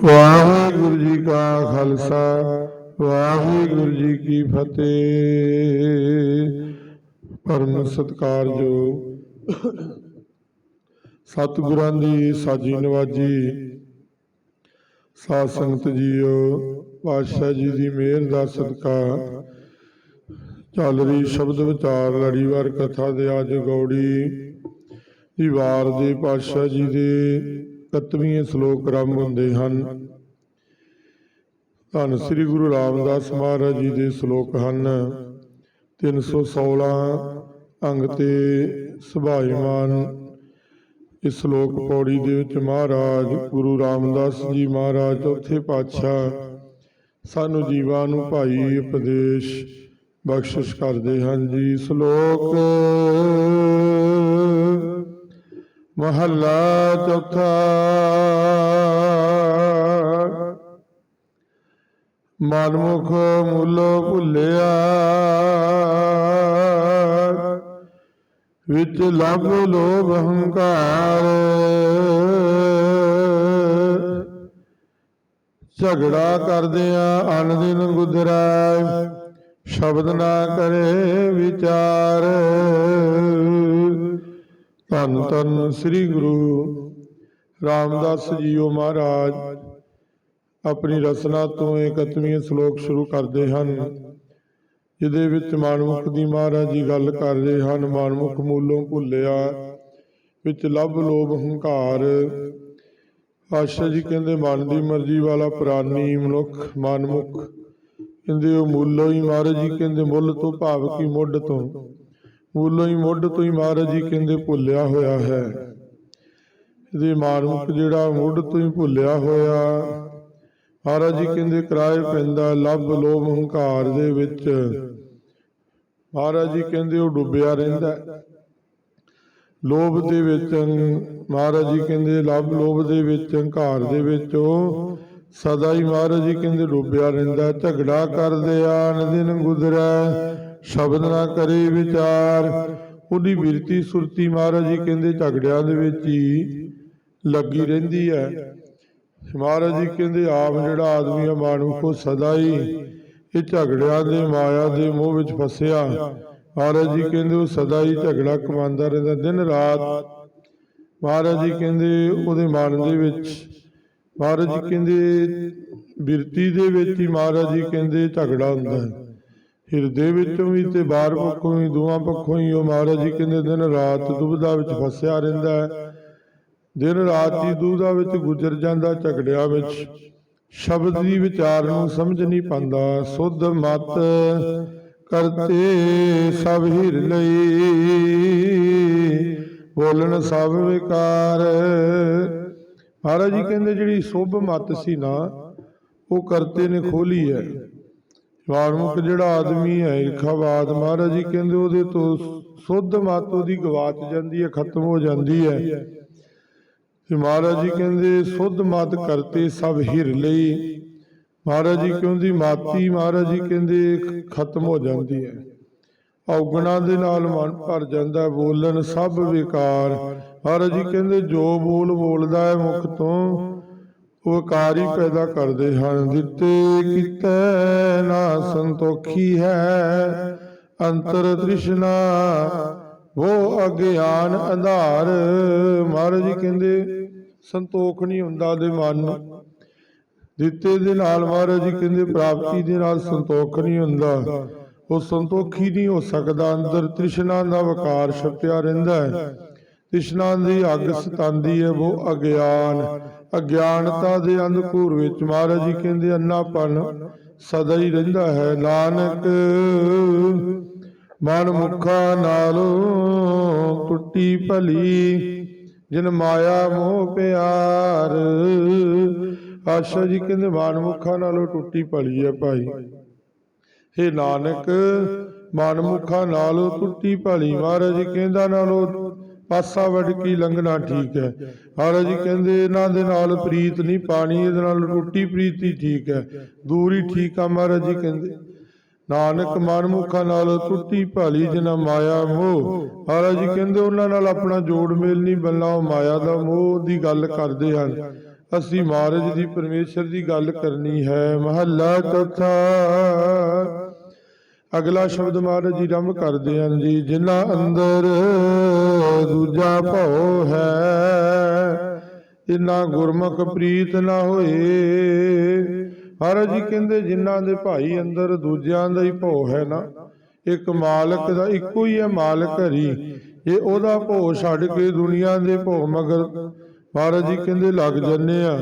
ਵਾਹਿਗੁਰੂ ਜੀ ਕਾ ਖਾਲਸਾ, ਵਾਹਿਗੁਰੂ ਜੀ ਕੀ ਫਤਿਹ। ਪਰਮ ਸਤਿਕਾਰਯੋਗ ਸਤਿਗੁਰਾਂ ਦੀ ਸਾਜੀ ਨਵਾਜੀ ਸਾਧ ਸੰਗਤ ਜੀਓ, ਪਾਤਸ਼ਾਹ ਜੀ ਦੀ ਮਿਹਰ ਦਾ ਸਦਕਾ ਚੱਲ ਰਹੀ ਸ਼ਬਦ ਵਿਚਾਰ, ਲੜੀਵਾਰ ਕਥਾ ਦੇ ਅੱਜ ਗੌੜੀ ਦੀ ਵਾਰ ਦੇ ਪਾਤਸ਼ਾਹ ਜੀ ਦੇ 31 ਸ਼ਲੋਕ ਆਰੰਭ ਹੁੰਦੇ ਹਨ। ਧੰਨ ਸ੍ਰੀ ਗੁਰੂ ਰਾਮਦਾਸ ਮਹਾਰਾਜ ਜੀ ਦੇ ਸ਼ਲੋਕ ਹਨ। 316 ਅੰਗ ਤੇ ਸੁਭਾਇਮਾਨ ਇਸ ਸ਼ਲੋਕ ਪੌੜੀ ਦੇ ਵਿੱਚ ਮਹਾਰਾਜ ਗੁਰੂ ਰਾਮਦਾਸ ਜੀ ਮਹਾਰਾਜ, ਚੌਥੇ ਪਾਤਸ਼ਾਹ, ਸਾਨੂੰ ਜੀਵਾਂ ਨੂੰ ਭਾਈ ਉਪਦੇਸ਼ ਬਖਸ਼ਿਸ਼ ਕਰਦੇ ਹਨ ਜੀ। ਸ਼ਲੋਕ ਮਹੱਲਾ ਚੌਥਾ। ਮਨਮੁਖ ਮੁੱਲੋ ਭੁੱਲਿਆ। ਵਿੱਚ ਲਭ ਲੋਭ ਹੰਕਾਰ। ਝਗੜਾ ਕਰਦਿਆਂ ਅਨ ਦਿਨ ਗੁਦਰੈ ਸ਼ਬਦ ਨਾ ਕਰੇ ਵਿਚਾਰ। ਧੰਨ ਧੰਨ ਸ੍ਰੀ ਗੁਰੂ ਰਾਮਦਾਸ ਜੀਓ ਮਹਾਰਾਜ ਆਪਣੀ ਰਸਨਾ ਤੋਂ 31ਵੀਂ ਸ਼ਲੋਕ ਸ਼ੁਰੂ ਕਰਦੇ ਹਨ, ਜਿਹਦੇ ਵਿੱਚ ਮਾਨਮੁਖ ਦੀ ਮਹਾਰਾਜ ਜੀ ਗੱਲ ਕਰ ਰਹੇ ਹਨ। ਮਾਨਮੁਖ ਮੂਲੋਂ ਭੁੱਲਿਆ, ਵਿੱਚ ਲਭ ਲੋਭ ਹੰਕਾਰ। ਆਸ਼ਾ ਜੀ ਕਹਿੰਦੇ, ਮਨ ਦੀ ਮਰਜ਼ੀ ਵਾਲਾ ਪ੍ਰਾਨੀ ਮਨੁੱਖ ਮਨਮੁਖ ਕਹਿੰਦੇ, ਉਹ ਮੁੱਲੋਂ ਹੀ ਮਹਾਰਾਜ ਜੀ ਕਹਿੰਦੇ, ਮੁੱਲ ਤੋਂ ਭਾਵ ਕੀ ਮੁੱਢ ਤੋਂ? ਮੂਲੋਂ ਹੀ ਮੁੱਢ ਤੋਂ ਹੀ ਮਹਾਰਾਜ ਜੀ ਕਹਿੰਦੇ ਭੁੱਲਿਆ ਹੋਇਆ ਹੈ। ਇਹਦੇ ਮਾਨਮੁਖ ਜਿਹੜਾ ਮੁੱਢ ਤੋਂ ਹੀ ਭੁੱਲਿਆ ਹੋਇਆ, ਮਹਾਰਾਜ ਜੀ ਕਹਿੰਦੇ ਕਿਰਾਏ ਪੈਂਦਾ, ਲਭ ਲੋਭ ਹੰਕਾਰ ਦੇ ਵਿੱਚ। ਮਹਾਰਾਜ ਜੀ ਕਹਿੰਦੇ ਉਹ ਡੁੱਬਿਆ ਰਹਿੰਦਾ ਲੋਭ ਦੇ ਵਿੱਚ, ਮਹਾਰਾਜ ਜੀ ਕਹਿੰਦੇ ਲੱਭ ਲੋਭ ਦੇ ਵਿੱਚ, ਹੰਕਾਰ ਦੇ ਵਿੱਚ ਉਹ ਸਦਾ ਹੀ ਮਹਾਰਾਜ ਜੀ ਕਹਿੰਦੇ ਡੁੱਬਿਆ ਰਹਿੰਦਾ ਝਗੜਾ ਕਰਦੇ ਆਨ ਦਿਨ ਗੁਜ਼ਰੈ ਸ਼ਬਦ ਨਾ ਕਰੇ ਵਿਚਾਰ। ਉਹਦੀ ਬਿਰਤੀ ਸੁਰਤੀ ਮਹਾਰਾਜ ਜੀ ਕਹਿੰਦੇ ਝਗੜਿਆਂ ਦੇ ਵਿੱਚ ਹੀ ਲੱਗੀ ਰਹਿੰਦੀ ਹੈ। ਮਹਾਰਾਜ ਜੀ ਕਹਿੰਦੇ ਆਪ ਜਿਹੜਾ ਆਦਮੀ ਆ ਮਾਨੁਖ ਉਹ ਸਦਾ ਹੀ ਇਹ ਝਗੜਿਆਂ ਦੇ ਮਾਇਆ ਦੇ ਮੋਹ ਵਿੱਚ ਫਸਿਆ। ਮਹਾਰਾਜ ਜੀ ਕਹਿੰਦੇ ਉਹ ਸਦਾ ਹੀ ਝਗੜਾ ਕਮਾਉਂਦਾ ਰਹਿੰਦਾ ਦਿਨ ਰਾਤ। ਮਹਾਰਾਜ ਜੀ ਕਹਿੰਦੇ ਉਹਦੇ ਮਨ ਦੇ ਵਿੱਚ, ਮਹਾਰਾਜ ਜੀ ਕਹਿੰਦੇ ਬਿਰਤੀ ਦੇ ਵਿੱਚ ਹੀ ਮਹਾਰਾਜ ਜੀ ਕਹਿੰਦੇ ਝਗੜਾ ਹੁੰਦਾ ਹੈ। ਹਿਰਦੇ ਵਿੱਚੋਂ ਵੀ ਤੇ ਬਾਹਰ ਪੱਖੋਂ ਵੀ ਦੋਵਾਂ ਪੱਖੋਂ ਹੀ ਉਹ ਮਹਾਰਾਜ ਜੀ ਕਹਿੰਦੇ ਦਿਨ ਰਾਤ ਦੁਬਦਾ ਵਿੱਚ ਫਸਿਆ ਰਹਿੰਦਾ ਹੈ। ਦਿਨ ਰਾਤ ਦੀ ਦੁਬਦਾ ਵਿੱਚ ਗੁਜ਼ਰ ਜਾਂਦਾ ਝਗੜਿਆਂ ਵਿੱਚ। ਸ਼ਬਦ ਦੀ ਵਿਚਾਰ ਨੂੰ ਸਮਝ ਨਹੀਂ ਪਾਉਂਦਾ। ਸੁਧ ਮਤ ਕਰਤੇ ਸਭ ਹਿਰ ਲਈ। ਬੋਲਣ ਸਭ ਵਿਕਾਰ। ਮਹਾਰਾਜ ਜੀ ਕਹਿੰਦੇ ਜਿਹੜੀ ਸੁਭ ਮਤ ਸੀ ਨਾ, ਉਹ ਕਰਤੇ ਨੇ ਖੋਲੀ ਹੈ। ਵਾਰਮੁਖ ਜਿਹੜਾ ਆਦਮੀ ਹੈ ਇਰਖਾਵਾਦ ਮਹਾਰਾਜ ਜੀ ਕਹਿੰਦੇ ਉਹਦੇ ਤੋਂ ਸੁੱਧ ਮਤ ਉਹਦੀ ਗਵਾਚ ਜਾਂਦੀ ਹੈ ਖਤਮ ਹੋ ਜਾਂਦੀ ਹੈ। ਤੇ ਮਹਾਰਾਜ ਜੀ ਕਹਿੰਦੇ ਸੁੱਧ ਮਤ ਕਰਤੇ ਸਭ ਹਿਰ ਲਈ। ਮਹਾਰਾਜ ਜੀ ਕਹਿੰਦੀ ਮਾਤੀ ਮਹਾਰਾਜ ਜੀ ਕਹਿੰਦੇ ਖਤਮ ਹੋ ਜਾਂਦੀ ਹੈ। ਔਗਣਾ ਦੇ ਨਾਲ ਮਨ ਭਰ ਜਾਂਦਾ ਬੋਲਣ ਸਭ ਵਿਕਾਰ। ਮਹਾਰਾਜ ਜੀ ਕਹਿੰਦੇ ਜੋ ਬੋਲ ਬੋਲਦਾ ਹੈ ਮੁਖ ਤੋਂ ਵਿਕਾਰ ਹੀ ਪੈਦਾ ਕਰਦੇ ਹਨ। ਦਿੱਤੇ ਕਿਤੈ ਨਾ ਸੰਤੋਖੀ ਹੈ। ਅੰਤਰ ਤ੍ਰਿਸ਼ਨਾ ਉਹ ਅਗਿਆਨ ਅੰਧਾਰ। ਮਹਾਰਾਜ ਜੀ ਕਹਿੰਦੇ, ਸੰਤੋਖ ਨਹੀਂ ਹੁੰਦਾ ਦੇ ਮਨ ਦਿੱਤੇ ਦੇ ਨਾਲ ਮਹਾਰਾਜ ਜੀ ਕਹਿੰਦੇ, ਪ੍ਰਾਪਤੀ ਦੇ ਨਾਲ ਸੰਤੋਖ ਨਹੀਂ ਹੁੰਦਾ। ਉਹ ਸੰਤੋਖੀ ਨਹੀਂ ਹੋ ਸਕਦਾ। ਅੰਦਰ ਤ੍ਰਿਸ਼ਨਾ ਦਾ ਵਕਾਰ ਛਪਿਆ ਰਹਿੰਦਾ ਹੈ। ਤ੍ਰਿਸ਼ਨਾ ਦੀ ਅੱਗ ਸਤਾਂਦੀ ਹੈ ਉਹ ਅਗਿਆਨ। ਅਗਿਆਨਤਾ ਦੇ ਅੰਧਕੂਰ ਵਿੱਚ ਮਹਾਰਾਜ ਜੀ ਕਹਿੰਦੇ ਅੰਨਾਪਨ ਸਦਾ ਹੀ ਰਹਿੰਦਾ ਹੈ, ਨਾਨਕ। ਮਨ ਮੁਖਾ ਨਾਲੋਂ ਟੁੱਟੀ ਭਲੀ, ਜਿਨ ਮਾਇਆ ਮੋਹ ਪਿਆਰ। ਆਸ਼ਾ ਜੀ ਕਹਿੰਦੇ, ਮਨ ਮੁਖਾ ਨਾਲੋਂ ਟੁੱਟੀ ਭਲੀ ਹੈ ਭਾਈ। ਹੇ ਨਾਨਕ, ਮਨ ਮੁਖਾ ਨਾਲੋਂ ਟੁੱਟੀ ਭਲੀ, ਮਹਾਰਾਜ ਜੀ ਕਹਿੰਦਾ, ਨਾਲੋਂ ਪਾਸਾ ਵੱਢ ਕੇ ਲੰਘਣਾ ਠੀਕ ਹੈ। ਮਹਾਰਾਜ ਜੀ ਕਹਿੰਦੇ ਇਹਨਾਂ ਦੇ ਨਾਲ ਪ੍ਰੀਤ ਨਹੀਂ, ਪਾਣੀ ਇਹਦੇ ਨਾਲ ਟੁੱਟੀ ਪ੍ਰੀਤੀ ਠੀਕ ਹੈ। ਦੂਰੀ ਠੀਕ ਆ ਮਹਾਰਾਜ ਜੀ ਕਹਿੰਦੇ। ਨਾਨਕ ਮਨਮੁਖਾਂ ਨਾਲ ਟੁੱਟੀ ਭਾਲੀ ਜਿਨਾ ਮਾਇਆ ਮੋਹ। ਮਹਾਰਾਜ ਜੀ ਕਹਿੰਦੇ ਉਹਨਾਂ ਨਾਲ ਆਪਣਾ ਜੋੜ ਮੇਲ ਨਹੀਂ, ਬੰਨਾ ਉਹ ਮਾਇਆ ਦਾ ਮੋਹ ਦੀ ਗੱਲ ਕਰਦੇ ਹਨ। ਅਸੀਂ ਮਹਾਰਾਜ ਦੀ ਪਰਮੇਸ਼ਰ ਦੀ ਗੱਲ ਕਰਨੀ ਹੈ। ਮਹੱਲਾ ਚੌਥਾ। ਅਗਲਾ ਸ਼ਬਦ ਮਹਾਰਾਜ ਜੀ ਰੰਭ ਕਰਦੇ ਹਨ ਜੀ, ਜਿਨ੍ਹਾਂ ਅੰਦਰ ਦੂਜਾ ਭਉ ਹੈ ਇਨਾ ਗੁਰਮੁਖ ਪ੍ਰੀਤ ਨਾ ਹੋਏ। ਮਹਾਰਾਜ ਜੀ ਕਹਿੰਦੇ, ਜਿਨ੍ਹਾਂ ਦੇ ਭਾਈ ਅੰਦਰ ਦੂਜਿਆਂ ਦਾ ਹੀ ਭਉ ਹੈ ਨਾ, ਇੱਕ ਮਾਲਕ ਦਾ ਇੱਕੋ ਹੀ ਹੈ ਮਾਲਕ ਹਰੀ। ਇਹ ਉਹਦਾ ਭਉ ਛੱਡ ਕੇ ਦੁਨੀਆ ਦੇ ਭਉ ਮਗਰ, ਮਹਾਰਾਜ ਜੀ ਕਹਿੰਦੇ, ਲੱਗ ਜੰਨੇ ਆ।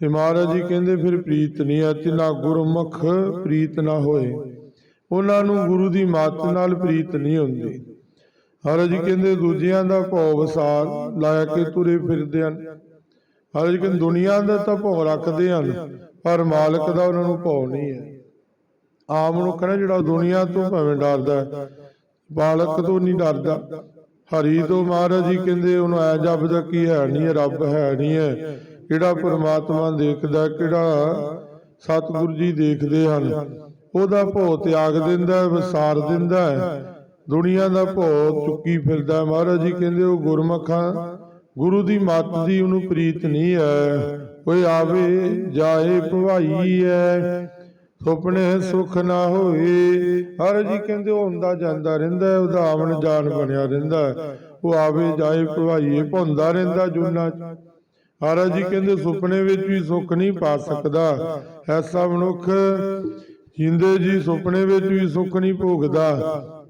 ਤੇ ਮਹਾਰਾਜ ਜੀ ਕਹਿੰਦੇ, ਫਿਰ ਪ੍ਰੀਤ ਨਹੀਂ ਆ ਤੇ ਗੁਰਮੁਖ ਪ੍ਰੀਤ ਨਾ ਹੋਏ। ਉਹਨਾਂ ਨੂੰ ਗੁਰੂ ਦੀ ਮੱਤ ਨਾਲ ਪ੍ਰੀਤ ਨਹੀਂ ਹੁੰਦੀ। ਮਹਾਰਾਜ ਕਹਿੰਦੇ ਦੂਜਿਆਂ ਦਾ ਭਉ ਵਸਾਰ ਲਾਇਆ ਕੇ ਤੁਰੇ ਫਿਰਦੇ ਹਨ। ਮਹਾਰਾਜ ਕਹਿੰਦੇ ਦੁਨੀਆ ਦਾ ਤਾਂ ਭਉ ਰੱਖਦੇ ਹਨ, ਪਰ ਮਾਲਕ ਦਾ ਉਹਨਾਂ ਨੂੰ ਭਉ ਨਹੀਂ ਹੈ। ਆਮ ਮਨੁੱਖ ਨਾ ਜਿਹੜਾ ਦੁਨੀਆ ਤੋਂ ਭਾਵੇਂ ਡਰਦਾ ਮਾਲਕ ਤੋਂ ਨਹੀਂ ਡਰਦਾ। ਹਰੀ ਤੋਂ ਮਹਾਰਾਜ ਜੀ ਕਹਿੰਦੇ ਉਹਨੂੰ ਐ ਜਪਦਾ ਕੀ ਹੈ ਨਹੀਂ ਰੱਬ ਹੈ ਨਹੀਂ ਹੈ, ਕਿਹੜਾ ਪਰਮਾਤਮਾ ਦੇਖਦਾ, ਕਿਹੜਾ ਸਤਿਗੁਰੂ ਜੀ ਦੇਖਦੇ ਹਨ। ਉਹਦਾ ਭੋ ਤਿਆਗ ਦਿੰਦਾ ਵਿਸਾਰ ਦਿੰਦਾ ਦੁਨੀਆ ਦਾ ਭਉ ਚੁੱਕੀ ਫਿਰਦਾ ਮਹਾਰਾਜ ਜੀ ਕਹਿੰਦੇ ਉਹ ਗੁਰਮਖਾਂ ਗੁਰੂ ਦੀ ਮੱਤ ਦੀ ਉਹਨੂੰ ਪ੍ਰੀਤ ਨਹੀਂ ਹੈ। ਕੋਈ ਆਵੇ ਜਾਏ ਭਵਾਈ ਹੈ। ਸੁਪਨੇ ਸੁਖ ਨਾ ਹੋਏ। ਹਰ ਜੀ ਕਹਿੰਦੇ ਉਹ ਹੁੰਦਾ ਜਾਂਦਾ ਰਹਿੰਦਾ ਹੈ, ਉਹਦਾ ਆਵਣ ਜਾਣ ਬਣਿਆ ਰਹਿੰਦਾ ਉਹ ਆਵੇ ਜਾਏ ਭਵਾਈਏ ਭੁੰਦਾ ਰਹਿੰਦਾ ਜੁਨਾ ਹਰ ਜੀ ਕਹਿੰਦੇ ਸੁਪਨੇ ਵਿੱਚ ਵੀ ਸੁੱਖ ਨਹੀਂ ਪਾ ਸਕਦਾ। ਐਸਾ ਮਨੁੱਖ ਜਿੰਦੇ ਜੀ ਸੁਪਨੇ ਵਿੱਚ ਵੀ ਸੁੱਖ ਨਹੀਂ ਭੋਗਦਾ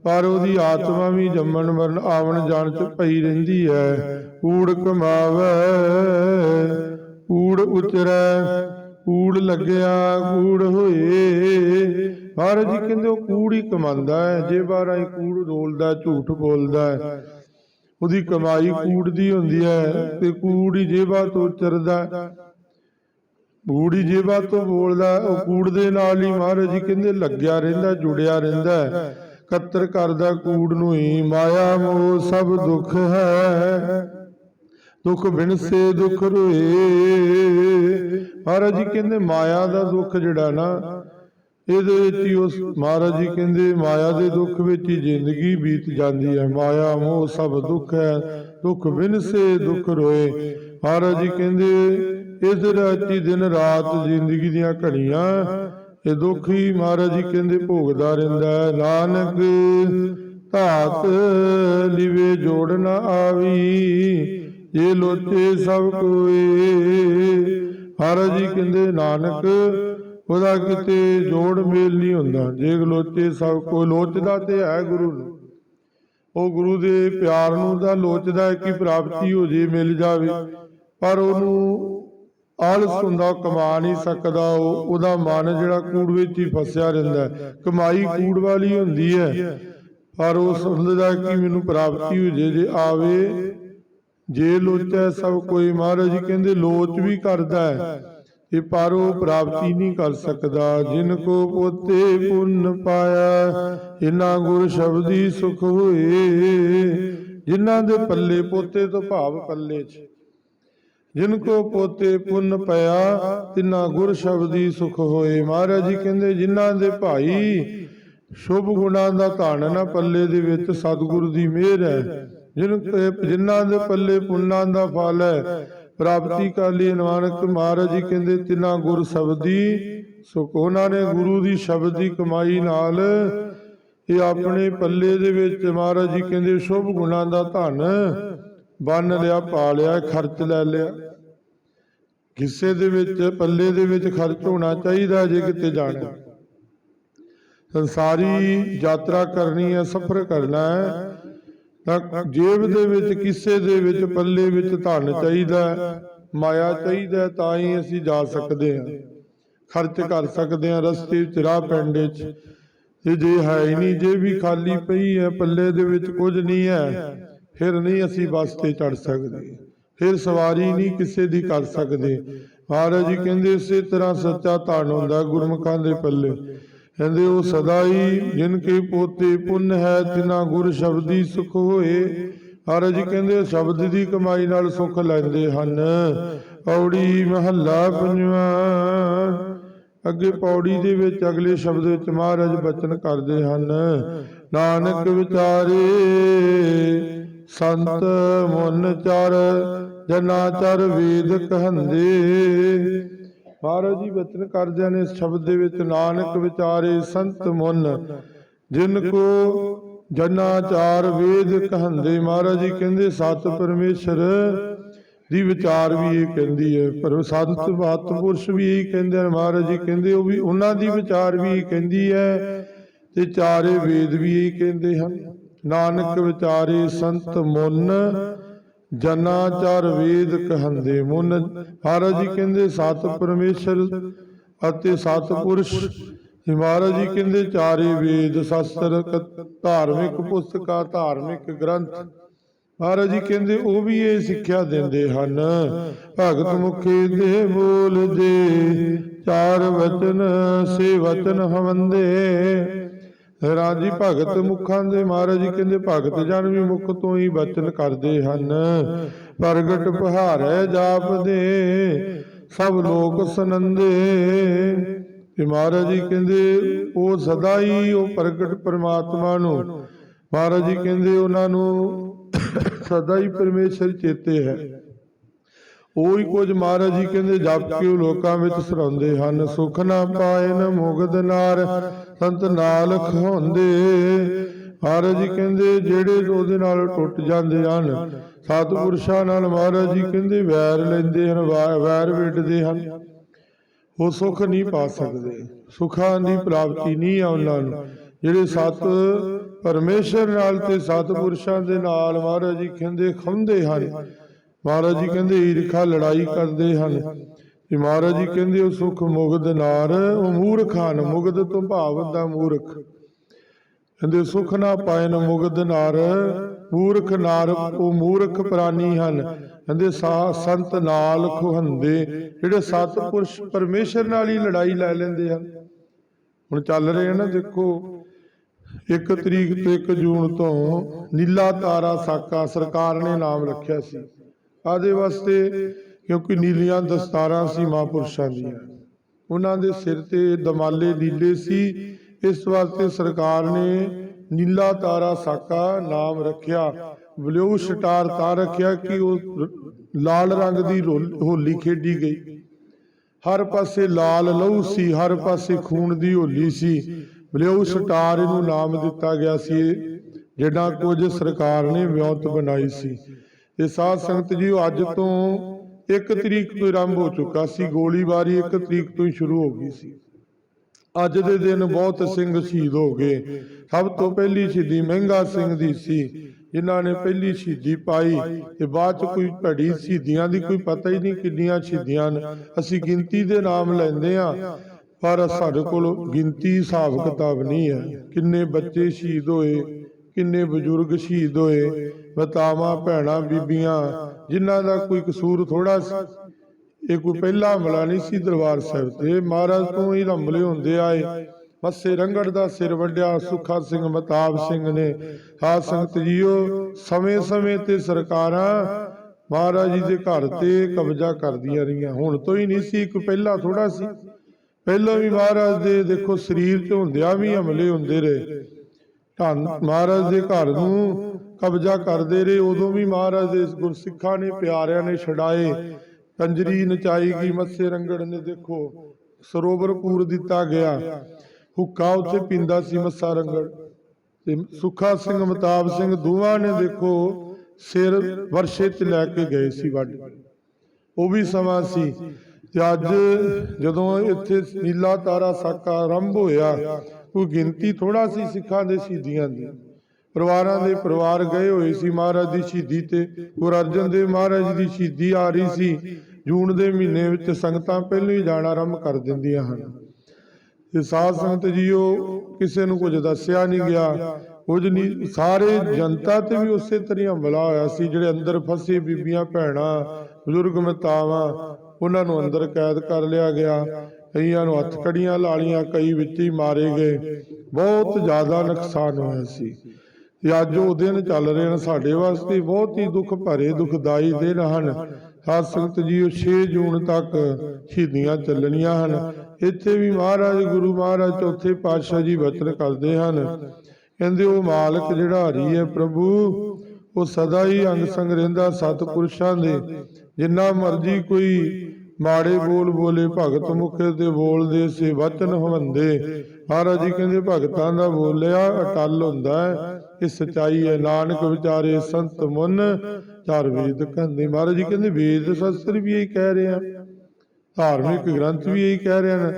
ਪਰ ਉਹਦੀ ਆਤਮਾ ਵੀ ਜੰਮਣ ਮਰਨ ਆਵਣ ਜਾਣ ਚ ਪਈ ਰਹਿੰਦੀ ਹੈ। ਊੜ ਕਮਾਵੇ ਊੜ ਉਚਰੈ ਕੂੜ ਲੱਗਿਆ ਕੂੜ ਹੋਏ। ਮਹਾਰਾਜ ਜੀ ਕਹਿੰਦੇ ਉਹ ਕੂੜ ਹੀ ਕਮਾਉਂਦਾ ਹੈ। ਜੇ ਬਾਰਾਂ ਹੀ ਕੂੜ ਰੋਲਦਾ ਝੂਠ ਬੋਲਦਾ ਹੈ। ਉਹਦੀ ਕਮਾਈ ਕੂੜ ਦੀ ਹੁੰਦੀ ਹੈ ਤੇ ਕੂੜ ਹੀ ਜੇਬਾ ਤੋਂ ਚਰਦਾ ਬੂੜੀ ਹੀ ਤੋਂ ਬੋਲਦਾ ਉਹ ਕੂੜ ਦੇ ਨਾਲ ਹੀ ਮਹਾਰਾਜ ਜੀ ਕਹਿੰਦੇ ਲੱਗਿਆ ਰਹਿੰਦਾ, ਜੁੜਿਆ ਰਹਿੰਦਾ ਕਤਰ ਕਰਦਾ ਕੂੜ ਨੂੰ ਹੀ, ਮਾਇਆ ਮੋਹ ਸਭ ਦੁੱਖ ਹੈ। ਦੁੱਖ ਬਿਨਸੇ ਦੁੱਖ ਰੋਏ। ਮਹਾਰਾਜ ਜੀ ਕਹਿੰਦੇ ਮਾਇਆ ਦਾ ਦੁੱਖ ਜਿਹੜਾ ਨਾ, ਇਹਦੇ ਵਿੱਚ ਹੀ ਉਸ ਮਹਾਰਾਜ ਜੀ ਕਹਿੰਦੇ ਮਾਇਆ ਦੇ ਦੁੱਖ ਵਿੱਚ ਹੀ ਜ਼ਿੰਦਗੀ ਬੀਤ ਜਾਂਦੀ ਹੈ। ਮਾਇਆ ਮੋਹ ਸਭ ਦੁੱਖ ਹੈ, ਦੁੱਖ ਵਿਣਸੇ ਦੁੱਖ ਰੋਏ। ਮਹਾਰਾਜ ਜੀ ਕਹਿੰਦੇ ਇਸ ਰਾਤ ਦਿਨ ਰਾਤ ਜ਼ਿੰਦਗੀ ਦੀਆਂ ਘੜੀਆਂ, ਇਹ ਦੁੱਖ ਮਹਾਰਾਜ ਜੀ ਕਹਿੰਦੇ ਭੋਗਦਾ ਰਹਿੰਦਾ ਨਾਨਕ, ਧਾਤ ਲਿਵੇ ਜੋੜ ਨਾ ਆਵੀ ਇਹ ਲੋਚੇ ਸਭ ਕੋਏ। ਮਹਾਰਾਜ ਜੀ ਕਹਿੰਦੇ, ਨਾਨਕ, ਉਹਦਾ ਕਿਤੇ ਜੋੜ ਮੇਲ ਨਹੀਂ ਹੁੰਦਾ। ਜੇ ਲੋਚੇ ਸਭ ਕੋ ਲੋਚਦਾ ਤੇ ਹੈ ਗੁਰੂ ਨੂੰ। ਉਹ ਗੁਰੂ ਦੇ ਪਿਆਰ ਨੂੰ ਤਾਂ ਲੋਚਦਾ ਹੈ ਕਿ ਪ੍ਰਾਪਤੀ ਹੋ ਜੇ ਮਿਲ ਜਾਵੇ। ਪਰ ਉਹਨੂੰ ਆਲਸ ਹੁੰਦਾ, ਕਮਾ ਨਹੀਂ ਸਕਦਾ, ਉਹ ਉਹਦਾ ਮਨ ਜਿਹੜਾ ਕੂੜ ਵਿੱਚ ਹੀ ਫਸਿਆ ਰਹਿੰਦਾ ਕਮਾਈ ਕੂੜ ਵਾਲੀ ਹੁੰਦੀ ਹੈ। ਪਰ ਉਹ ਸਮਝਦਾ ਕਿ ਮੈਨੂੰ ਪ੍ਰਾਪਤੀ ਹੋ ਜੇ ਜੇ ਆਵੇ, ਜੇ ਲੋਚੈ ਸਭ ਕੋਈ, ਮਹਾਰਾਜ ਜੀ ਕਹਿੰਦੇ ਲੋਚ ਵੀ ਕਰਦਾ ਹੈ। ਤੇ ਪਰ ਉਹ ਪ੍ਰਾਪਤੀ ਨਹੀਂ ਕਰ ਸਕਦਾ। ਜਿਨ ਕੋ ਪੋਤੇ ਪੁੰਨ ਪਾਇਆ ਇਨਾ ਗੁਰ ਸ਼ਬਦੀ ਸੁਖ ਹੋਏ। ਜਿਨ੍ਹਾਂ ਦੇ ਪੱਲੇ ਪੋਤੇ ਤੋਂ ਭਾਵ ਪੱਲੇ 'ਚ। ਜਿਨ ਕੋ ਪੋਤੇ ਪੁੰਨ ਪਿਆ, ਤਿਨਾ ਗੁਰ ਸ਼ਬਦੀ ਸੁਖ ਹੋਏ। ਮਹਾਰਾਜ ਜੀ ਕਹਿੰਦੇ, ਜਿਨ੍ਹਾਂ ਦੇ ਭਾਈ ਸ਼ੁਭ ਗੁਣਾਂ ਦਾ ਧਾਨ ਨਾ ਪੱਲੇ ਦੇ ਵਿੱਚ ਸਤਿਗੁਰੂ ਦੀ ਮਿਹਰ ਹੈ, ਜਿਨ ਜਿਨ੍ਹਾਂ ਦੇ ਪੱਲੇ ਪੁੰਨਾਂ ਦਾ ਫਲ ਹੈ, ਪ੍ਰਾਪਤੀ ਕਰ ਲਈ ਨਾਨਕ। ਮਹਾਰਾਜ ਜੀ ਕਹਿੰਦੇ, ਤਿਨਾ ਗੁਰ ਸ਼ਬਦੀ ਸੁਖ, ਉਹਨਾਂ ਨੇ ਗੁਰੂ ਦੀ ਸ਼ਬਦ ਦੀ ਕਮਾਈ ਨਾਲ ਇਹ ਆਪਣੇ ਪੱਲੇ ਦੇ ਵਿੱਚ, ਮਹਾਰਾਜ ਜੀ ਕਹਿੰਦੇ, ਸ਼ੁਭ ਗੁਣਾਂ ਦਾ ਧਨ ਬੰਨ ਲਿਆ ਪਾ ਲਿਆ ਖਰਚ ਲੈ ਲਿਆ। ਕਿਸੇ ਦੇ ਵਿੱਚ, ਪੱਲੇ ਦੇ ਵਿੱਚ ਖਰਚ ਹੋਣਾ ਚਾਹੀਦਾ ਜੇ ਕਿਤੇ ਜਾਣਾ ਸੰਸਾਰੀ ਯਾਤਰਾ ਕਰਨੀ ਹੈ, ਸਫ਼ਰ ਕਰਨਾ ਹੈ, ਤਾਂ ਜੇਬ ਦੇ ਵਿੱਚ, ਕਿਸੇ ਦੇ ਵਿੱਚ, ਪੱਲੇ ਵਿੱਚ ਧਨ ਚਾਹੀਦਾ ਮਾਇਆ ਚਾਹੀਦਾ ਤਾਂ ਹੀ ਅਸੀਂ ਜਾ ਸਕਦੇ ਹਾਂ। ਖਰਚ ਕਰ ਸਕਦੇ ਹਾਂ, ਰਸਤੇ ਵਿੱਚ, ਰਾਹ ਪੈਂਡੇ 'ਚ ਜੇ ਹੈ ਹੀ ਨਹੀਂ, ਜੇ ਵੀ ਖਾਲੀ ਪਈ ਹੈ, ਪੱਲੇ ਦੇ ਵਿੱਚ ਕੁਝ ਨਹੀਂ ਹੈ। ਫਿਰ ਨਹੀਂ ਅਸੀਂ ਬੱਸ ਤੇ ਚੜ ਸਕਦੇ। ਫਿਰ ਸਵਾਰੀ ਨਹੀਂ ਕਿਸੇ ਦੀ ਕਰ ਸਕਦੇ। ਮਹਾਰਾਜ ਜੀ ਕਹਿੰਦੇ ਇਸੇ ਤਰ੍ਹਾਂ ਸੱਚਾ ਧਨ ਹੁੰਦਾ ਗੁਰਮੁਖਾਂ ਦੇ ਪੱਲੇ। ਕਹਿੰਦੇ ਉਹ ਸਦਾ ਹੀ ਜਿਨ ਕੇ ਪੋਤੇ ਪੁੰਨ ਹੈ, ਤਿਨਾ ਗੁਰ ਸ਼ਬਦੀ ਸੁਖ ਹੋਏ। ਮਹਾਰਾਜ ਜੀ ਕਹਿੰਦੇ ਸ਼ਬਦ ਦੀ ਕਮਾਈ ਨਾਲ ਸੁਖ ਲੈਂਦੇ ਹਨ। ਪੌੜੀ ਮਹੱਲਾ ਪੰਜਵਾਂ। ਅੱਗੇ ਪੌੜੀ ਦੇ ਵਿੱਚ ਅਗਲੇ ਸ਼ਬਦ ਵਿੱਚ ਮਹਾਰਾਜ ਬਚਨ ਕਰਦੇ ਹਨ। ਨਾਨਕ ਵਿਚਾਰੇ ਸੰਤ ਮਨ ਚਰ ਜਨਾਚਰ ਵੇਦ ਕਹੰਦੇ। ਮਹਾਰਾਜ ਜੀ ਬਚਨ ਕਰਦੇ ਨੇ ਇਸ ਸ਼ਬਦ ਦੇ ਵਿੱਚ, ਨਾਨਕ ਵਿਚਾਰੇ ਸੰਤ ਮੁਨ, ਜਿਨ ਕੋ ਜਨਾਚਾਰ ਵੇਦ ਕਹੰਦੇ। ਮਹਾਰਾਜ ਜੀ ਕਹਿੰਦੇ ਸਤ ਪਰਮੇਸ਼ਰ ਦੀ ਵਿਚਾਰ ਵੀ ਇਹ ਕਹਿੰਦੀ ਹੈ, ਪਰ ਸੰਤ ਬਾਤ ਪੁਰਸ਼ ਵੀ ਇਹ ਕਹਿੰਦੇ ਹਨ। ਮਹਾਰਾਜ ਜੀ ਕਹਿੰਦੇ, ਉਹ ਵੀ ਉਹਨਾਂ ਦੀ ਵਿਚਾਰ ਵੀ ਇਹ ਕਹਿੰਦੀ ਹੈ ਤੇ ਚਾਰੇ ਵੇਦ ਵੀ ਇਹ ਕਹਿੰਦੇ ਹਨ। ਨਾਨਕ ਵਿਚਾਰੇ ਸੰਤ ਮੁਨ ਜਨਾਚਾਰ ਵੇਦ ਕਹੰਦੇ ਮੁਨ। ਮਹਾਰਾਜ ਜੀ ਕਹਿੰਦੇ, ਸਤ ਪਰਮੇਸ਼ਰ ਅਤੇ ਸਤ ਪੁਰਸ਼ ਮਹਾਰਾਜ ਜੀ ਕਹਿੰਦੇ, ਚਾਰੇ ਵੇਦ ਸ਼ਾਸਤਰ ਧਾਰਮਿਕ ਪੁਸਤਕਾਂ, ਧਾਰਮਿਕ ਗ੍ਰੰਥ। ਮਹਾਰਾਜ ਜੀ ਕਹਿੰਦੇ, ਉਹ ਵੀ ਇਹ ਸਿੱਖਿਆ ਦਿੰਦੇ ਹਨ। ਭਗਤ ਮੁਖੀ ਦੇ ਬੋਲ ਦੇ, ਚਾਰ ਵਚਨ ਸੇ ਵਚਨ ਹਵੰਦੇ। ਰਾਜੀ ਭਗਤ ਮੁਖਾਂ ਦੇ ਮਹਾਰਾਜ ਜੀ ਕਹਿੰਦੇ, ਭਗਤ ਜਨ ਵੀ ਮੁਖ ਤੋਂ ਹੀ ਬਚਨ ਕਰਦੇ ਹਨ। ਪ੍ਰਗਟ ਪਹਾੜੈ ਜਾਪਦੇ, ਸਭ ਲੋਕ ਸੁਨੰਦੇ। ਤੇ ਮਹਾਰਾਜ ਜੀ ਕਹਿੰਦੇ, ਉਹ ਸਦਾ ਹੀ ਉਹ ਪ੍ਰਗਟ ਪਰਮਾਤਮਾ ਨੂੰ, ਮਹਾਰਾਜ ਜੀ ਕਹਿੰਦੇ, ਉਹਨਾਂ ਨੂੰ ਸਦਾ ਹੀ ਪਰਮੇਸ਼ਰ ਚੇਤੇ ਹੈ। ਉਹੀ ਕੁਝ ਮਹਾਰਾਜ ਜੀ ਕਹਿੰਦੇ, ਜਪ ਕੇ ਉਹ ਲੋਕਾਂ ਵਿੱਚ ਸਰਾਉਂਦੇ ਹਨ। ਸੁਖ ਨਾ ਪਾਏ ਨ ਮੁਗਦ ਨਾਰ ਸੰਤ ਨਾਲ ਖੋਂਦੇ ਮਹਾਰਾਜ ਜੀ ਕਹਿੰਦੇ, ਜਿਹੜੇ ਉਹਦੇ ਨਾਲ ਟੁੱਟ ਜਾਂਦੇ ਹਨ, ਸਤਿਪੁਰਸ਼ਾਂ ਨਾਲ ਮਹਾਰਾਜ ਜੀ ਕਹਿੰਦੇ, ਵੈਰ ਲੈਂਦੇ ਹਨ ਵੈਰ ਵਿੜਦੇ ਹਨ। ਉਹ ਸੁਖ ਨਹੀਂ ਪਾ ਸਕਦੇ। ਸੁਖਾਂ ਦੀ ਪ੍ਰਾਪਤੀ ਨਹੀਂ ਆ ਉਹਨਾਂ ਨੂੰ। ਜਿਹੜੇ ਸਤ ਪਰਮੇਸ਼ਰ ਨਾਲ ਤੇ ਸਤਿਪੁਰਸ਼ਾਂ ਦੇ ਨਾਲ ਮਹਾਰਾਜ ਜੀ ਕਹਿੰਦੇ ਖੰਦੇ ਹਨ। ਮਹਾਰਾਜ ਜੀ ਕਹਿੰਦੇ, ਈਰਖਾ ਲੜਾਈ ਕਰਦੇ ਹਨ। ਤੇ ਮਹਾਰਾਜ ਜੀ ਕਹਿੰਦੇ ਉਹ ਸੁਖ ਮੁਗਦ ਨਾਰ, ਉਹ ਮੂਰਖ ਹਨ ਮੁਗਦ ਤੋਂ ਭਾਵ ਹੁੰਦਾ ਮੂਰਖ। ਕਹਿੰਦੇ ਸੁਖ ਨਾ ਪਾਇਨ ਮੁਗਦ ਨਾਰ, ਮੂਰਖ ਨਾਰ, ਉਹ ਮੂਰਖ ਪ੍ਰਾਨੀ ਹਨ। ਕਹਿੰਦੇ ਸਾ ਸੰਤ ਨਾਲ ਖੁਹੰਦੇ, ਜਿਹੜੇ ਸਤਪੁਰਸ਼ ਪਰਮੇਸ਼ਰ ਨਾਲ ਹੀ ਲੜਾਈ ਲੈ ਲੈਂਦੇ ਹਨ। ਹੁਣ ਚੱਲ ਰਹੇ ਨਾ, ਦੇਖੋ 1 ਤਰੀਕ ਤੋਂ 1 ਜੂਨ ਤੋਂ ਨੀਲਾ ਤਾਰਾ ਸਾਕਾ, ਸਰਕਾਰ ਨੇ ਨਾਮ ਰੱਖਿਆ ਸੀ। ਆਦੇ ਵਾਸਤੇ ਕਿਉਂਕਿ ਨੀਲੀਆਂ ਦਸਤਾਰਾਂ ਸੀ ਮਹਾਂਪੁਰਸ਼ਾਂ ਦੀਆਂ। ਉਹਨਾਂ ਦੇ ਸਿਰ ਤੇ ਦਮਾਲੇ ਨੀਲੇ ਸੀ। ਇਸ ਵਾਸਤੇ ਸਰਕਾਰ ਨੇ ਨੀਲਾ ਤਾਰਾ ਸਾਕਾ ਨਾਮ ਰੱਖਿਆ। ਬਲੂ ਸਟਾਰ ਤਾਂ ਰੱਖਿਆ ਕਿ ਉਹ ਲਾਲ ਰੰਗ ਦੀ ਹੋਲੀ ਖੇਡੀ ਗਈ। ਹਰ ਪਾਸੇ ਲਾਲ ਲਹੂ ਸੀ, ਹਰ ਪਾਸੇ ਖੂਨ ਦੀ ਹੋਲੀ ਸੀ। ਬਲੂ ਸਟਾਰ ਇਹਨੂੰ ਨਾਮ ਦਿੱਤਾ ਗਿਆ ਸੀ, ਜਿਹੜਾ ਕੁਝ ਸਰਕਾਰ ਨੇ ਵਿਉਂਤ ਬਣਾਈ ਸੀ। ਇਹ ਸਾਧ ਸੰਗਤ ਜੀ ਅੱਜ ਤੋਂ ਇੱਕ ਤਰੀਕ ਤੋਂ ਆਰੰਭ ਹੋ ਚੁੱਕਾ ਸੀ, ਗੋਲੀਬਾਰੀ ਇੱਕ ਤਰੀਕ ਤੋਂ ਹੀ ਸ਼ੁਰੂ ਹੋ ਗਈ ਸੀ। ਅੱਜ ਦੇ ਦਿਨ ਬਹੁਤ ਸਿੰਘ ਸ਼ਹੀਦ ਹੋ ਗਏ। ਸਭ ਤੋਂ ਪਹਿਲੀ ਸ਼ਹੀਦੀ ਮਹਿੰਗਾ ਸਿੰਘ ਦੀ ਸੀ, ਜਿਨ੍ਹਾਂ ਨੇ ਪਹਿਲੀ ਸ਼ਹੀਦੀ ਪਾਈ ਤੇ ਬਾਅਦ ਚ ਕੋਈ ਘੜੀ ਸ਼ਹੀਦੀਆਂ ਦੀ ਕੋਈ ਪਤਾ ਹੀ ਨਹੀਂ ਕਿੰਨੀਆਂ ਸ਼ਹੀਦੀਆਂ ਨੇ ਅਸੀਂ ਗਿਣਤੀ ਦੇ ਨਾਮ ਲੈਂਦੇ ਆ ਪਰ ਸਾਡੇ ਕੋਲ ਗਿਣਤੀ ਹਿਸਾਬ ਕਿਤਾਬ ਨਹੀਂ ਹੈ। ਕਿੰਨੇ ਬੱਚੇ ਸ਼ਹੀਦ ਹੋਏ ਕਿੰਨੇ ਬਜ਼ੁਰਗ ਸ਼ਹੀਦ ਹੋਏ। ਮਾਤਾਵਾਂ ਭੈਣਾਂ, ਬੀਬੀਆਂ, ਜਿਨ੍ਹਾਂ ਦਾ ਕੋਈ ਕਸੂਰ ਥੋੜਾ ਸੀ। ਇਹ ਕੋਈ ਪਹਿਲਾ ਹਮਲਾ ਨਹੀਂ ਸੀ ਦਰਬਾਰ ਸਾਹਿਬ ਤੇ। ਮਹਾਰਾਜ ਤੋਂ ਹੀ ਹਮਲੇ ਹੁੰਦੇ ਆਏ। ਮੱਸੇ ਰੰਗੜ ਦਾ ਸਿਰ ਵੱਢਿਆ ਸੁਖਾ ਸਿੰਘ ਮਤਾਬ ਸਿੰਘ ਨੇ। ਸਾਧ ਸੰਗਤ ਜੀਓ, ਸਮੇਂ-ਸਮੇਂ ਤੇ ਸਰਕਾਰਾਂ ਮਹਾਰਾਜ ਜੀ ਦੇ ਘਰ ਤੇ ਕਬਜ਼ਾ ਕਰਦੀਆਂ ਰਹੀਆਂ। ਹੁਣ ਤੋਂ ਹੀ ਨਹੀਂ ਸੀ, ਇੱਕ ਪਹਿਲਾ ਥੋੜਾ ਸੀ। ਪਹਿਲਾਂ ਵੀ ਮਹਾਰਾਜ ਦੇ ਦੇਖੋ ਸਰੀਰ 'ਚ ਹੁੰਦਿਆਂ ਵੀ ਹਮਲੇ ਹੁੰਦੇ ਰਹੇ। ਧੰਨ ਮਹਾਰਾਜ ਦੇ ਘਰ ਨੂੰ ਕਬਜ਼ਾ ਕਰਦੇ ਰਹੇ। ਉਦੋਂ ਵੀ ਮਹਾਰਾਜ ਦੇ ਗੁਰਸਿੱਖਾਂ ਨੇ, ਪਿਆਰਿਆਂ ਨੇ ਛਡਾਏ। ਕੰਜਰੀ ਨਚਾਈ ਗਈ ਮੱਸੇ ਰੰਗੜ ਨੇ ਦੇਖੋ, ਸਰੋਵਰ ਪੂਰ ਦਿੱਤਾ ਗਿਆ। ਹੁੱਕਾ ਉੱਥੇ ਪੀਂਦਾ ਸੀ ਮੱਸਾ ਰੰਗੜ। ਤੇ ਸੁੱਖਾ ਸਿੰਘ ਮਤਾਬ ਸਿੰਘ ਦੋਵਾਂ ਨੇ ਦੇਖੋ, ਸਿਰ ਵਰਸ਼ੇ ਚ ਲੈ ਕੇ ਗਏ ਸੀ ਵੱਢ। ਉਹ ਵੀ ਸਮਾਂ ਸੀ। ਤੇ ਅੱਜ ਜਦੋਂ ਇੱਥੇ ਨੀਲਾ ਤਾਰਾ ਸਾਕਾ ਆਰੰਭ ਹੋਇਆ ਕੋਈ ਗਿਣਤੀ ਥੋੜਾ ਸੀ ਸਿੱਖਾਂ ਦੇ ਸ਼ਹੀਦੀਆਂ ਦੀ। ਪਰਿਵਾਰਾਂ ਦੇ ਪਰਿਵਾਰ ਗਏ ਹੋਏ ਸੀ ਮਹਾਰਾਜ ਦੀ ਸ਼ਹੀਦੀ ਤੇ। ਗੁਰੂ ਅਰਜਨ ਦੇਵ ਮਹਾਰਾਜ ਦੀ ਸ਼ਹੀਦੀ ਆ ਰਹੀ ਸੀ। ਜੂਨ ਦੇ ਮਹੀਨੇ ਵਿੱਚ ਸੰਗਤਾਂ ਪਹਿਲਾਂ ਹੀ ਜਾਣਾ ਆਰੰਭ ਕਰ ਦਿੰਦੀਆਂ ਹਨ। ਤੇ ਸਾਧ ਸੰਗਤ ਜੀਓ, ਕਿਸੇ ਨੂੰ ਕੁਝ ਦੱਸਿਆ ਨਹੀਂ ਗਿਆ। ਕੁਝ ਨਹੀਂ, ਸਾਰੇ ਜਨਤਾ ਤੇ ਵੀ ਉਸੇ ਤਰ੍ਹਾਂ ਹਮਲਾ ਹੋਇਆ ਸੀ, ਜਿਹੜੇ ਅੰਦਰ ਫਸੇ ਬੀਬੀਆਂ, ਭੈਣਾਂ, ਬਜ਼ੁਰਗ, ਮਾਤਾਵਾਂ, ਉਹਨਾਂ ਨੂੰ ਅੰਦਰ ਕੈਦ ਕਰ ਲਿਆ ਗਿਆ। ਕਈਆਂ ਨੂੰ ਹੱਥ ਕੜੀਆਂ ਲਾ ਲਈਆਂ ਕਈ ਵਿੱਚ ਮਾਰੇ ਗਏ। ਬਹੁਤ ਜ਼ਿਆਦਾ ਨੁਕਸਾਨ ਹੋਇਆ ਸੀ। ਤੇ ਅੱਜ ਉਹ ਦਿਨ ਚੱਲ ਰਹੇ ਹਨ ਸਾਡੇ ਵਾਸਤੇ। ਬਹੁਤ ਹੀ ਦੁੱਖ ਭਰੇ, ਦੁਖਦਾਈ ਦਿਨ ਹਨ। ਸਾਧ ਸੰਗਤ ਜੀ 6 ਜੂਨ ਤੱਕ ਸ਼ਹੀਦੀਆਂ ਚੱਲਣੀਆਂ ਹਨ। ਇੱਥੇ ਵੀ ਮਹਾਰਾਜ, ਗੁਰੂ ਮਹਾਰਾਜ, ਚੌਥੇ ਪਾਤਸ਼ਾਹ ਜੀ ਵਚਨ ਕਰਦੇ ਹਨ। ਕਹਿੰਦੇ, ਉਹ ਮਾਲਕ ਜਿਹੜਾ ਹਰੀ ਹੈ ਪ੍ਰਭੂ, ਉਹ ਸਦਾ ਹੀ ਅੰਗ ਸੰਗ ਰਹਿੰਦਾ ਸਤਿਪੁਰਸ਼ਾਂ ਦੇ। ਜਿੰਨਾ ਮਰਜ਼ੀ ਕੋਈ ਮਾੜੇ ਬੋਲ ਬੋਲੇ ਭਗਤ ਮੁਖੇ ਤੇ ਬੋਲਦੇ ਸੇ ਵਚਨ ਹਵੰਦੇ ਮਹਾਰਾਜ ਜੀ ਕਹਿੰਦੇ, ਭਗਤਾਂ ਦਾ ਬੋਲਿਆ ਅਟਲ ਹੁੰਦਾ ਹੈ। ਇਹ ਸਚਾਈ ਹੈ, ਨਾਨਕ ਵਿਚਾਰੇ ਸੰਤ ਮਨ, ਚਾਰ ਵੇਦ ਕਹਿੰਦੇ। ਮਹਾਰਾਜ ਜੀ ਕਹਿੰਦੇ, ਵੇਦ ਸ਼ਾਸਤਰ ਵੀ ਇਹੀ ਕਹਿ ਰਹੇ ਆ। ਧਾਰਮਿਕ ਗ੍ਰੰਥ ਵੀ ਇਹੀ ਕਹਿ ਰਹੇ ਨੇ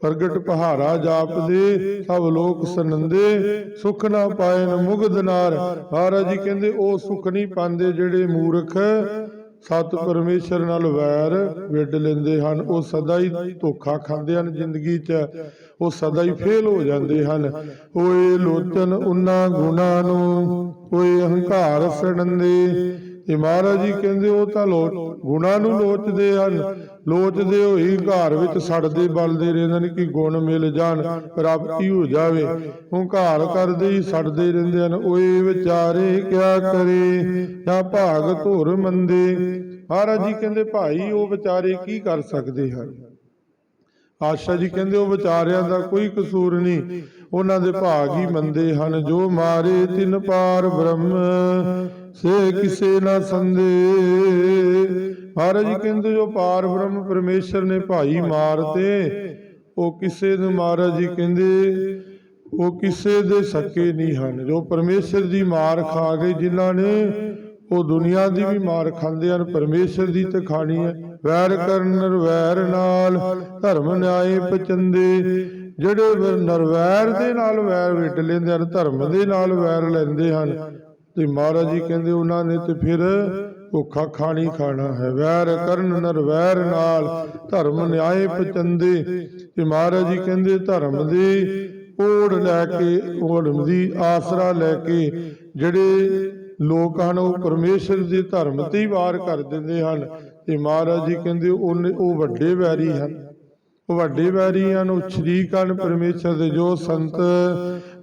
ਪ੍ਰਗਟ ਪਹਾਰਾ ਜਾਪਦੇ, ਸਭ ਲੋਕ ਸੁਨੰਦੇ। ਸੁਖ ਨਾ ਪਾਇਨ ਮੁਗਧ ਨਾਰ। ਮਹਾਰਾਜ ਜੀ ਕਹਿੰਦੇ, ਉਹ ਸੁਖ ਨਹੀਂ ਪਾਉਂਦੇ ਜਿਹੜੇ ਮੂਰਖ ਸਤ ਪਰਮੇਸ਼ਰ ਨਾਲ ਵੈਰ ਵਿੱਢ ਲੈਂਦੇ ਹਨ, ਉਹ ਸਦਾ ਹੀ ਧੋਖਾ ਖਾਂਦੇ ਹਨ ਜ਼ਿੰਦਗੀ 'ਚ, ਉਹ ਸਦਾ ਹੀ ਫੇਲ ਹੋ ਜਾਂਦੇ ਹਨ। ਓਏ ਲੋਚਨ ਉਹਨਾਂ ਗੁਣਾ ਨੂੰ, ਓਏ ਹੰਕਾਰ ਸੜੰਦੇ ਇਹ ਮਹਾਰਾਜ ਜੀ ਕਹਿੰਦੇ ਉਹ ਤਾਂ ਲੋ ਗੁਣਾ ਨੂੰ ਲੋਚਦੇ ਹਨ। ਲੋਚਦੇ ਹੋਈ ਘਰ ਵਿੱਚ ਸੜਦੇ, ਬਲਦੇ ਰਹਿੰਦੇ ਨੇ ਕਿ ਗੁਣ ਮਿਲ ਜਾਣ, ਪ੍ਰਾਪਤੀ ਹੋ ਜਾਵੇ। ਹੰਕਾਰ ਕਰਦੇ ਹੀ ਸੜਦੇ ਰਹਿੰਦੇ ਹਨ। ਓਏ ਵਿਚਾਰੇ, ਕਿਆ ਕਰੇ? ਜਾਂ ਭਾਗ ਧੁਰ ਮੰਦੇ। ਮਹਾਰਾਜ ਜੀ ਕਹਿੰਦੇ, ਭਾਈ, ਉਹ ਵਿਚਾਰੇ ਕੀ ਕਰ ਸਕਦੇ ਹਨ? ਆਸ਼ਾ ਜੀ ਕਹਿੰਦੇ, ਉਹ ਵਿਚਾਰਿਆਂ ਦਾ ਕੋਈ ਕਸੂਰ ਨਹੀਂ। ਉਹਨਾਂ ਦੇ ਭਾਗ ਹੀ ਮੰਦੇ ਹਨ ਜੋ ਮਾਰੇ ਤਿਨ ਪਾਰ ਬ੍ਰਹਮ ਸੇ ਕਿਸੇ ਨਾ ਸੰਦੇ। ਮਹਾਰਾਜ ਕਹਿੰਦੇ ਜੋ ਪਾਰ ਬ੍ਰਹਮ ਪਰਮੇਸ਼ਰ ਨੇ ਭਾਈ ਮਾਰਤੇ ਉਹ ਕਿਸੇ ਨੂੰ ਮਹਾਰਾਜ ਜੀ ਕਹਿੰਦੇ ਉਹ ਕਿਸੇ ਦੇ ਸਕੇ ਨਹੀਂ ਹਨ। ਜੋ ਪਰਮੇਸ਼ਰ ਦੀ ਮਾਰ ਖਾ ਗਏ ਜਿਨ੍ਹਾਂ ਨੇ ਉਹ ਦੁਨੀਆ ਦੀ ਵੀ ਮਾਰ ਖਾਂਦੇ ਹਨ ਪਰਮੇਸ਼ਰ ਦੀ ਤੇ ਖਾਣੀ ਹੈ। ਵੈਰ ਕਰਨ ਨਰਵੈਰ ਨਾਲ ਧਰਮ ਨਿਆਏ ਪਚੰਦੇ। ਜਿਹੜੇ ਨਰਵੈਰ ਦੇ ਨਾਲ ਵੈਰ ਵਿਟ ਲੈਂਦੇ ਹਨ, ਧਰਮ ਦੇ ਨਾਲ ਵੈਰ ਲੈਂਦੇ ਹਨ। ਤੇ ਮਹਾਰਾਜ ਜੀ ਕਹਿੰਦੇ ਉਹਨਾਂ ਨੇ ਤੇ ਫਿਰ ਭੁੱਖਾ ਖਾਣੀ ਖਾਣਾ ਹੈ। ਵੈਰ ਕਰਨ ਨਰਵੈਰ ਨਾਲ ਧਰਮ ਨਿਆਏ ਪਚੰਦੇ। ਤੇ ਮਹਾਰਾਜ ਜੀ ਕਹਿੰਦੇ ਧਰਮ ਦੀ ਓੜ ਲੈ ਕੇ ਓੜਮ ਦੀ ਆਸਰਾ ਲੈ ਕੇ ਜਿਹੜੇ ਲੋਕ ਹਨ, ਉਹ ਪਰਮੇਸ਼ਰ ਦੇ ਧਰਮ ਤੇ ਹੀ ਵਾਰ ਕਰ ਦਿੰਦੇ ਹਨ। ਤੇ ਮਹਾਰਾਜ ਜੀ ਕਹਿੰਦੇ ਉਹਨੇ, ਉਹ ਵੱਡੇ ਵੈਰੀ ਹਨ। ਵੱਡੇ ਵੈਰੀ ਹਨ ਉਹ ਸ਼ਰੀਕ ਹਨ ਪਰਮੇਸ਼ਰ ਦੇ ਜੋ ਸੰਤ,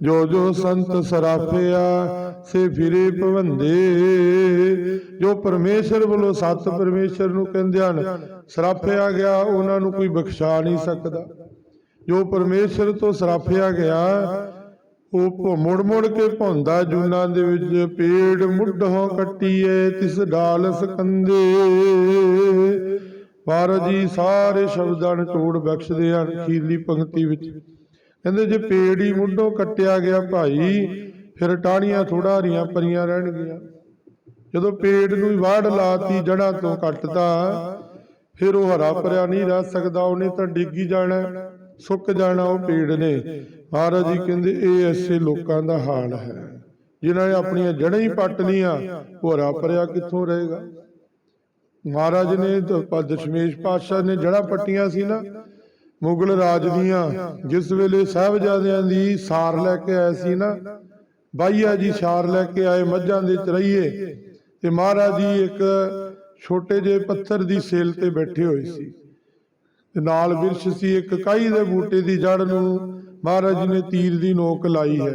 ਜੋ ਜੋ ਸੰਤ ਸਰਾਫਿਆ, ਸੇ ਫਿਰੇ ਭਵੰਦੇ। ਜੋ ਪਰਮੇਸ਼ਰ ਵੱਲੋਂ ਸਤ ਪਰਮੇਸ਼ਰ ਨੂੰ ਕਹਿੰਦੇ ਹਨ, ਸਰਾਫਿਆ ਗਿਆ, ਉਹਨਾਂ ਨੂੰ ਕੋਈ ਬਖਸ਼ਾ ਨਹੀਂ ਸਕਦਾ। ਜੋ ਪਰਮੇਸ਼ਰ ਤੋਂ ਸਰਾਫਿਆ ਗਿਆ, ਉਹ ਮੁੜ ਮੁੜ ਕੇ ਭੌਂਦਾ ਜੂਨਾਂ ਦੇ ਵਿੱਚ, ਪੇੜ ਮੁੱਢੋਂ ਕੱਟੀਏ ਤਿਸ ਡਾਲ ਸਕੰਦੇ। ਮਹਾਰਾਜ ਜੀ, ਸਾਰੇ ਸ਼ਬਦਾਂ ਨੂੰ ਤੋੜ ਬਖਸ਼ਦੇ ਹਨ, ਅਖੀਰਲੀ ਪੰਕਤੀ ਵਿੱਚ। ਕਹਿੰਦੇ, ਜੇ ਪੇੜ ਹੀ ਮੁੱਢੋਂ ਕੱਟਿਆ ਗਿਆ ਭਾਈ, ਫਿਰ ਟਾਹਣੀਆਂ ਥੋੜਾ ਹਰੀਆਂ ਪਰੀਆਂ ਰਹਿਣਗੀਆਂ। ਜਦੋਂ ਪੇੜ ਨੂੰ ਵਾੜ ਲਾਤੀ ਜੜਾਂ ਤੋਂ ਕੱਟਦਾ ਫਿਰ ਉਹ ਹਰਾ ਭਰਿਆ ਨਹੀਂ ਰਹਿ ਸਕਦਾ, ਉਹਨੇ ਤਾਂ ਡਿੱਗੀ ਜਾਣਾ, ਸੁੱਕ ਜਾਣਾ ਉਹ ਪੇੜ ਨੇ। ਮਹਾਰਾਜ ਜੀ ਕਹਿੰਦੇ, ਇਹ ਐਸੇ ਲੋਕਾਂ ਦਾ ਹਾਲ ਹੈ, ਜਿਨ੍ਹਾਂ ਨੇ ਆਪਣੀਆਂ ਜੜ੍ਹਾਂ ਹੀ ਪੱਟ ਲੀਆਂ ਉਹ ਹਰਾ ਭਰਿਆ ਕਿੱਥੋਂ ਰਹੇਗਾ? ਮਹਾਰਾਜ ਨੇ ਦਸ਼ਮੇਸ਼ ਪਾਤਸ਼ਾਹ ਨੇ ਜੜ੍ਹਾਂ ਪੱਟੀਆਂ ਸੀ ਨਾ, ਮੁਗਲ ਰਾਜ ਦੀਆਂ, ਜਿਸ ਵੇਲੇ ਸਾਹਿਬਜ਼ਾਦਿਆਂ ਦੀ ਸਾਰ ਲੈ ਕੇ ਆਏ ਸੀ ਨਾ, ਬਾਈਆ ਜੀ ਸਾਰ ਲੈ ਕੇ ਆਏ ਮੱਝਾਂ ਦੇ ਚਰਈਏ, ਤੇ ਮਹਾਰਾਜ ਜੀ ਇੱਕ ਛੋਟੇ ਜਿਹੇ ਪੱਥਰ ਦੀ ਸੇਲ ਤੇ ਬੈਠੇ ਹੋਏ ਸੀ ਤੇ ਨਾਲ ਬਿਰਛ ਸੀ, ਇੱਕ ਕਾਈ ਦੇ ਬੂਟੇ ਦੀ ਜੜ ਨੂੰ ਮਹਾਰਾਜ ਜੀ ਨੇ ਤੀਰ ਦੀ ਨੋਕ ਲਾਈ ਹੈ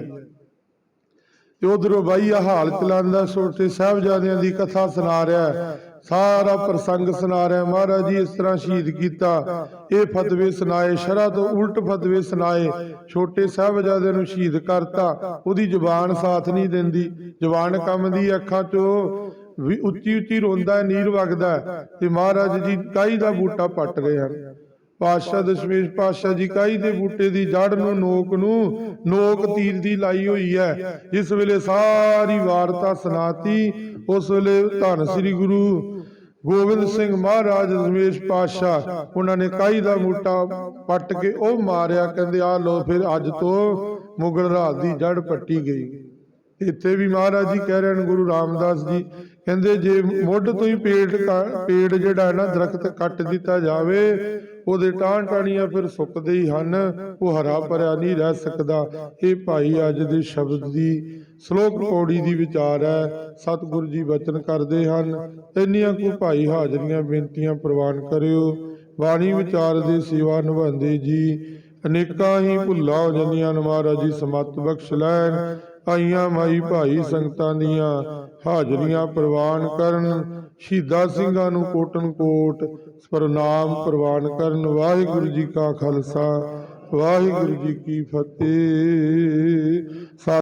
ਤੇ ਉਧਰੋਂ ਬਾਈਆ ਹਾਲ ਚਲਾਉਂਦਾ, ਛੋਟੇ ਸਾਹਿਬਜ਼ਾਦਿਆਂ ਦੀ ਕਥਾ ਸੁਣਾ ਰਿਹਾ ਹੈ। ਸਾਰਾ ਪ੍ਰਸੰਗ ਸੁਣਾ ਰਿਹਾ ਮਹਾਰਾਜ ਜੀ, ਇਸ ਤਰ੍ਹਾਂ ਸ਼ਹੀਦ ਕੀਤਾ। ਇਹ ਫਤਵੇ ਸੁਣਾਏ, ਸ਼ਰਾ ਤੋਂ ਉਲਟ ਫਤਵੇ ਸੁਣਾਏ। ਛੋਟੇ ਸਾਹਿਬਜ਼ਾਦਿਆਂ ਨੂੰ ਸ਼ਹੀਦ ਕਰਤਾ। ਉਹਦੀ ਜ਼ੁਬਾਨ ਸਾਥ ਨਹੀਂ ਦਿੰਦੀ। ਜ਼ੁਬਾਨ ਕੰਮ ਦੀ ਅੱਖਾਂ ਚੋਂ ਵੀ ਉੱਚੀ ਉੱਚੀ ਰੋਂਦਾ ਨੀਰ ਵਗਦਾ ਤੇ ਮਹਾਰਾਜ ਜੀ ਕਾਈ ਦਾ ਬੂਟਾ ਪੱਟ ਰਹੇ ਹਨ। ਪਾਤਸ਼ਾਹ ਦਸ਼ਮੇਸ਼ ਪਾਤਸ਼ਾਹ ਜੀ ਕਾਈ ਦੇ ਬੂਟੇ ਦੀ ਜੜ ਨੂੰ, ਨੋਕ ਨੂੰ, ਨੋਕ ਤੀਰ ਦੀ ਲਾਈ ਹੋਈ ਹੈ। ਜਿਸ ਵੇਲੇ ਸਾਰੀ ਵਾਰਤਾ ਸੁਣਾਤੀ, ਉਸ ਵੇਲੇ ਧੰਨ ਸ੍ਰੀ ਗੁਰੂ ਗੋਬਿੰਦ ਸਿੰਘ ਮਹਾਰਾਜ ਦਸ਼ਮੇਸ਼ ਪਾਤਸ਼ਾਹ ਉਹਨਾਂ ਨੇ ਕਾਈ ਦਾ ਬੂਟਾ ਪੱਟ ਕੇ ਉਹ ਮਾਰਿਆ ਕਹਿੰਦੇ ਆ ਲੋ ਫਿਰ ਅੱਜ ਤੋਂ ਮੁਗਲ ਰਾਜ ਦੀ ਜੜ ਪੱਟੀ ਗਈ। ਇੱਥੇ ਵੀ ਮਹਾਰਾਜ ਜੀ ਕਹਿ ਰਹੇ ਹਨ ਗੁਰੂ ਰਾਮਦਾਸ ਜੀ ਕਹਿੰਦੇ ਜੇ ਮੁੱਢ ਤੋਂ ਹੀ ਪੇੜ ਪੇੜ ਜਿਹੜਾ ਹੈ ਨਾ ਦਰਖਤ ਕੱਟ ਦਿੱਤਾ ਜਾਵੇ ਉਹਦੇ ਟਾਂ ਟਾਣੀਆਂ ਫਿਰ ਸੁੱਕਦੇ ਹੀ ਹਨ। ਉਹ ਹਰਾ ਭਰਿਆ ਨਹੀਂ ਰਹਿ ਸਕਦਾ। ਇਹ ਭਾਈ ਅੱਜ ਦੇ ਸ਼ਬਦ ਦੀ ਸ਼ਲੋਕ ਪੌੜੀ ਦੀ ਵਿਚਾਰ ਹੈ, ਸਤਿਗੁਰੂ ਜੀ ਬਚਨ ਕਰਦੇ ਹਨ, ਇੰਨੀਆਂ ਕੋ ਭਾਈ ਹਾਜ਼ਰੀਆਂ ਬੇਨਤੀਆਂ ਪ੍ਰਵਾਨ ਕਰਿਓ। ਬਾਣੀ ਵਿਚਾਰ ਦੇ ਸੇਵਾ ਨਿਭਾਉਂਦੇ ਜੀ, ਅਨੇਕਾਂ ਹੀ ਭੁੱਲਾਂ ਹੋ ਜਾਂਦੀਆਂ ਮਹਾਰਾਜ ਜੀ, ਸਮਤ ਬਖਸ਼ ਲੈਣ, ਆਈਆਂ ਮਾਈ ਭਾਈ ਸੰਗਤਾਂ ਦੀਆਂ ਹਾਜ਼ਰੀਆਂ ਪ੍ਰਵਾਨ ਕਰਨ, ਸ਼ਹੀਦਾਂ ਸਿੰਘਾਂ ਨੂੰ ਕੋਟਨ ਕੋਟ ਪ੍ਰਣਾਮ ਪ੍ਰਵਾਨ ਕਰਨ। ਵਾਹਿਗੁਰੂ ਜੀ ਕਾ ਖਾਲਸਾ, ਵਾਹਿਗੁਰੂ ਜੀ ਕੀ ਫਤਿਹ।